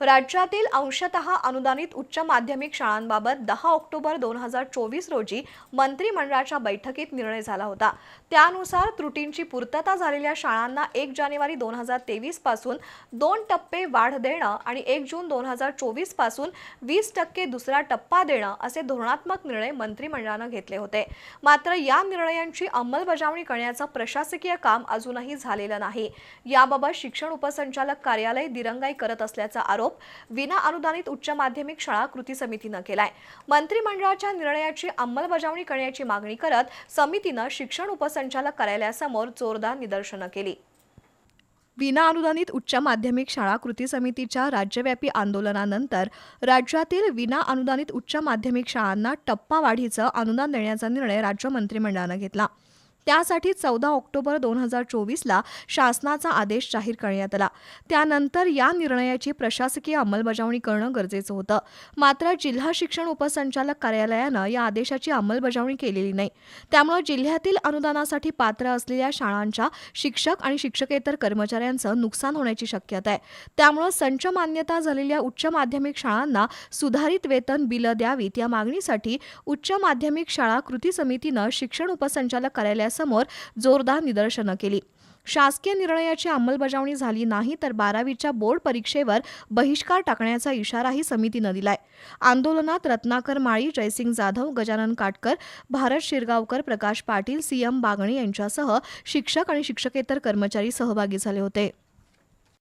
राज्यातील अंशतः अनुदानित उच्च माध्यमिक शाळांबाबत दहा ऑक्टोबर दोन हजार चोवीस रोजी मंत्रिमंडळाच्या बैठकीत निर्णय झाला होता. त्यानुसार त्रुटींची पूर्तता झालेल्या शाळांना एक जानेवारी दोन हजार तेवीसपासून दोन टप्पे वाढ देणं आणि एक जून दोन हजार चोवीसपासून वीस टक्के दुसरा टप्पा देणं असे धोरणात्मक निर्णय मंत्रिमंडळानं घेतले होते. मात्र या निर्णयांची अंमलबजावणी करण्याचं प्रशासकीय काम अजूनही झालेलं नाही. याबाबत शिक्षण उपसंचालक कार्यालय दिरंगाई करत असल्याचा आरोप विना अनुदानित उच्च माध्यमिक शाळा कृती समितीनं केलाय. मंत्रिमंडळाच्या निर्णयाची अंमलबजावणी करण्याची मागणी करत समितीनं शिक्षण उपसंचालक कार्यालयासमोर जोरदार निदर्शनं केली. विना अनुदानित उच्च माध्यमिक शाळा कृती समितीच्या राज्यव्यापी आंदोलनानंतर राज्यातील विना अनुदानित उच्च माध्यमिक शाळांना टप्पा वाढीचं अनुदान देण्याचा निर्णय राज्य मंत्रिमंडळानं घेतला. त्यासाठी चौदा ऑक्टोबर दोन हजार चोवीसला शासनाचा आदेश जाहीर करण्यात आला. त्यानंतर या निर्णयाची प्रशासकीय अंमलबजावणी करणं गरजेचं होतं. मात्र जिल्हा शिक्षण उपसंचालक कार्यालयानं या आदेशाची अंमलबजावणी केलेली नाही. त्यामुळे जिल्ह्यातील अनुदानासाठी पात्र असलेल्या शाळांच्या शिक्षक आणि शिक्षकेतर कर्मचाऱ्यांचं नुकसान होण्याची शक्यता आहे. त्यामुळे संच मान्यता झालेल्या उच्च माध्यमिक शाळांना सुधारित वेतन बिलं द्यावीत या मागणीसाठी उच्च माध्यमिक शाळा कृती समितीनं शिक्षण उपसंचालक कार्यालयासमोर जोरदार निदर्शनं केली. शासकीय निर्णयाची अंमलबजावणी झाली नाही तर बारावीच्या बोर्ड परीक्षेवर बहिष्कार टाकण्याचा इशाराही समितीनं दिलाय. आंदोलनात रत्नाकर माळी जयसिंग जाधव गजानन काटकर भारत शिरगावकर प्रकाश पाटील सीएम बागणे यांच्यासह शिक्षक आणि शिक्षकेतर कर्मचारी सहभागी झाले होते.